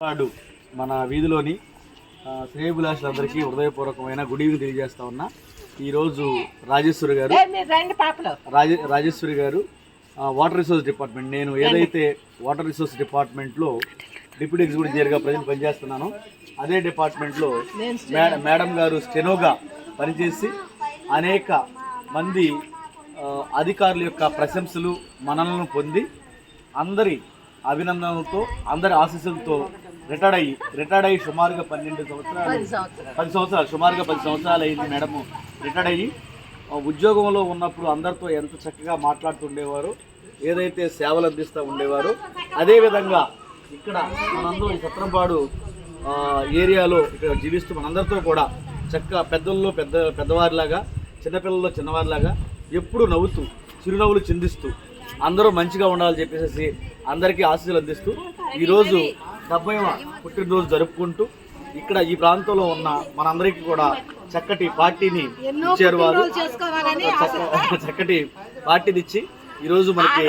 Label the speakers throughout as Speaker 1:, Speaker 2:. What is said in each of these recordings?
Speaker 1: వాడు మన వీధిలోని శ్రేయభిలాషులందరికీ హృదయపూర్వకమైన గుడ్ ఈవినింగ్ తెలియజేస్తా ఉన్నా. ఈరోజు రాజేశ్వరి గారు రాజ రాజేశ్వరి గారు వాటర్ రిసోర్స్ డిపార్ట్మెంట్. నేను ఏదైతే వాటర్ రిసోర్స్ డిపార్ట్మెంట్లో డిప్యూటీ ఎగ్జిక్యూటివ్ ఇంజనీర్గా ప్రజెంట్ పనిచేస్తున్నానో అదే డిపార్ట్మెంట్లో మేడం మేడం గారు స్టెనోగా పనిచేసి అనేక మంది అధికారుల యొక్క ప్రశంసలు మనలను పొంది అందరి అభినందనలతో అందరి ఆశీస్సులతో రిటైర్డ్ అయ్యి రిటైర్డ్ అయ్యి సుమారుగా పన్నెండు సంవత్సరాలు పది సంవత్సరాలు. సుమారుగా పది సంవత్సరాలు అయింది మేడం. రిటైర్డ్ అయ్యి ఉద్యోగంలో ఉన్నప్పుడు అందరితో ఎంత చక్కగా మాట్లాడుతుండేవారు ఏదైతే సేవలు అందిస్తూ ఉండేవారు అదేవిధంగా ఇక్కడ మనందరం ఈ సత్రంపాడు ఏరియాలో ఇక్కడ జీవిస్తూ మనందరితో కూడా చక్కగా పెద్దల్లో పెద్ద పెద్దవారిలాగా చిన్నపిల్లల్లో చిన్నవారిలాగా ఎప్పుడూ నవ్వుతూ చిరునవ్వులు చిందిస్తూ అందరూ మంచిగా ఉండాలని చెప్పేసి అందరికీ ఆశీస్సులు అందిస్తూ ఈరోజు డెబ్బైవ పుట్టినరోజు జరుపుకుంటూ ఇక్కడ ఈ ప్రాంతంలో ఉన్న మనందరికీ కూడా చక్కటి పార్టీని ఇచ్చారు వారు. చక్క- చక్కటి పార్టీని ఇచ్చి ఈరోజు మనకి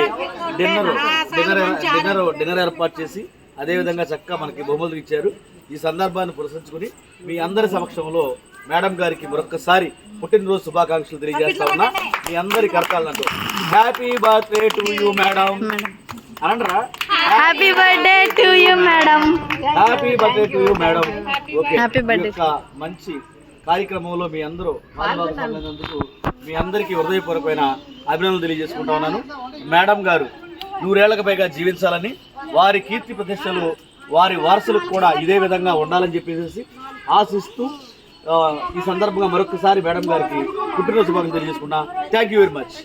Speaker 1: డిన్నర్ డిన్నర్ డిన్నర్ డిన్నర్ ఏర్పాటు చేసి అదేవిధంగా చక్కగా మనకి బహుమతులు ఇచ్చారు. ఈ సందర్భాన్ని పురస్కరించుకుని మీ అందరి సమక్షంలో మేడం గారికి మరొక్కసారి పుట్టినరోజు శుభాకాంక్షలు తెలియజేస్తా ఉన్నా. మీ అందరి కరతాలన్నట్టు happy birthday to you madam అనంటరా?
Speaker 2: Happy birthday to
Speaker 1: happy birthday to you madam. ఈ యొక్క మంచి కార్యక్రమంలో మీ అందరూ పాల్గొన్నందుకు మీ అందరికీ హృదయపూర్వకమైన అభినందనలు తెలియజేసుకుంటా ఉన్నాను. మేడం గారు నూరేళ్ళకు పైగా జీవించాలని వారి కీర్తి ప్రతిష్టలు వారి వారసులకు కూడా ఇదే విధంగా ఉండాలని చెప్పేసి ఆశిస్తూ ఈ సందర్భంగా మరొకసారి మేడం గారికి పుట్టినరోజు శుభాకాంక్షలు తెలియజేసుకున్నా థ్యాంక్ యూ వెరీ మచ్